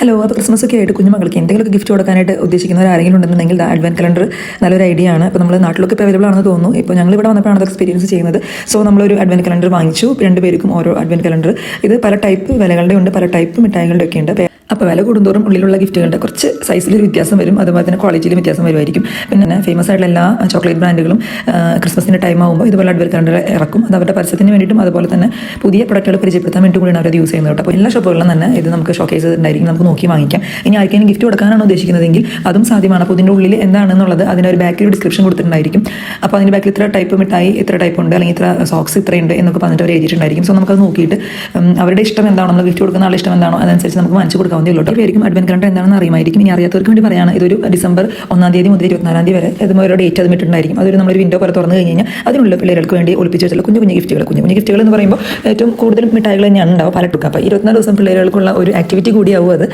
Hello അപ്പോൾ Christmas ഒക്കെ ആയിട്ട് കുഞ്ഞുമക്കൾക്ക് എന്തെങ്കിലുമൊക്കെ ഗിഫ്റ്റ് കൊടുക്കാനായിട്ട് ഉദ്ദേശിക്കുന്നവർ ആരെങ്കിലും ഉണ്ടെന്നുണ്ടെങ്കിൽ അഡ്വന്റ് കലണ്ടർ നല്ലൊരു ഐഡിയ ആണ്. അപ്പോൾ നമ്മൾ നാട്ടിലൊക്കെ ഇപ്പോൾ അവൈലബിൾ ആണെന്ന് തോന്നുന്നു. ഇപ്പോൾ ഞങ്ങൾ ഇവിടെ വന്നപ്പോഴാണ് അത് എക്സ്പീരിയൻസ് ചെയ്യുന്നത്. സോ നമ്മളൊരു അഡ്വന്റ് കലണ്ടർ വാങ്ങിച്ചു. രണ്ട് പേർക്കും ഓരോ അഡ്വന്റ് കലണ്ടർ ഇത് പല ടൈപ്പ് വിലകളുടെ ഉണ്ട് പല ടൈപ്പ് മിഠായികളുടെ ഒക്കെ ഉണ്ട്. അപ്പോൾ വില കൂടുന്തോറും ഉള്ളിലുള്ള ഗിഫ്റ്റുകളുടെ കുറച്ച് സൈസിൽ വ്യത്യാസം വരും. അതുപോലെ തന്നെ ക്വാളിറ്റിയിൽ വ്യത്യാസം വരുമായിരിക്കും. പിന്നെ ഫേമസ് ആയിട്ടുള്ള എല്ലാ ചോക്ലേറ്റ് ബ്രാൻഡുകളും ക്രിസ്മസിന്റെ ടൈം ആകുമ്പോൾ ഇതുപോലെ അഡ്വന്റ് കലണ്ടർ ഇറക്കും. അത് അവരുടെ പരസ്യത്തിന് വേണ്ടിയിട്ടും അതുപോലെ തന്നെ പുതിയ പ്രൊഡക്റ്റുകൾ പരിചയപ്പെടുത്താൻ വേണ്ടി കൂടിയാണ് അവർ യൂസ് ചെയ്യുന്നത് അപ്പോൾ എല്ലാ ഷോപ്പുകളിലും തന്നെ ഇത് നമുക്ക് ഷോക്കേസ് ഉണ്ടായിരിക്കും നമുക്ക് നോക്കി വാങ്ങിക്കാം. ഇനി ആർക്കെങ്കിലും ഗിഫ്റ്റ് കൊടുക്കാനാണ് ഉദ്ദേശിക്കുന്നതെങ്കിൽ അതും സാധ്യമാണ്. അപ്പോൾ ഇതിന്റെ ഉള്ളിൽ എന്താണെന്നുള്ളത് അതിനൊരു ബാക്കിൽ ഡിസ്ക്രിപ്ഷൻ കൊടുത്തിട്ടുണ്ടായിരിക്കും. അപ്പോൾ അതിന്റെ ബാക്കിൽ ഇത്ര ടൈപ്പ് മിഠായി ഇത്ര ടൈപ്പ് ഉണ്ട്. അല്ലെങ്കിൽ ഇത്ര സോക്സ് ഇത്രയുണ്ട് എന്നൊക്കെ പറഞ്ഞിട്ട് അവർ എഴുതിയിട്ടുണ്ടായിരിക്കും. സോ നമുക്കത് നോക്കിയിട്ട് അവരുടെ ഇഷ്ടം എന്താണോ നമ്മൾ ഗിഫ്റ്റ് കൊടുക്കുന്ന ആളുടെ ഇഷ്ടം എന്താണോ അതനുസരിച്ച് നമുക്ക് വാങ്ങിച്ചു കൊടുക്കാവുന്നേ ഉള്ളൂ അഡ്വന്റ് കലണ്ടർ എന്താണെന്ന് അറിയുമായിരിക്കും. ഇനി അറിയാത്തവർക്ക് വേണ്ടി പറയാണ് ഇതൊരു ഡിസംബർ ഒന്നാം തീയതി മുതൽ ഇരുപത്തിനാലാം തീയതി വരെ ഇതും ഒരു ഡേറ്റ് അത് ഇട്ടിട്ടുണ്ടായിരിക്കും. അതൊരു നമ്മളൊരു വിൻഡോ പോലെ തുറന്നു കഴിഞ്ഞ് കഴിഞ്ഞാൽ അതിനുള്ള പിള്ളേർക്ക് വേണ്ടി ഒളിപ്പിച്ച് വെച്ചുള്ള കുഞ്ഞു കുഞ്ഞു ഗിഫ്റ്റുകൾ കുഞ്ഞു കുഞ്ഞു ഗിഫ്റ്റുകൾ എന്ന് പറയുമ്പോൾ ഏറ്റവും കൂടുതൽ മിഠായികൾ തന്നെയാണ് ഉണ്ടാവും പല ടുക്ക ഇരുപത്തിനാല് ദിവസം പിള്ളേർക്കുള്ള ഒരു ആക്ടിവിറ്റി കൂടിയാവും അത്.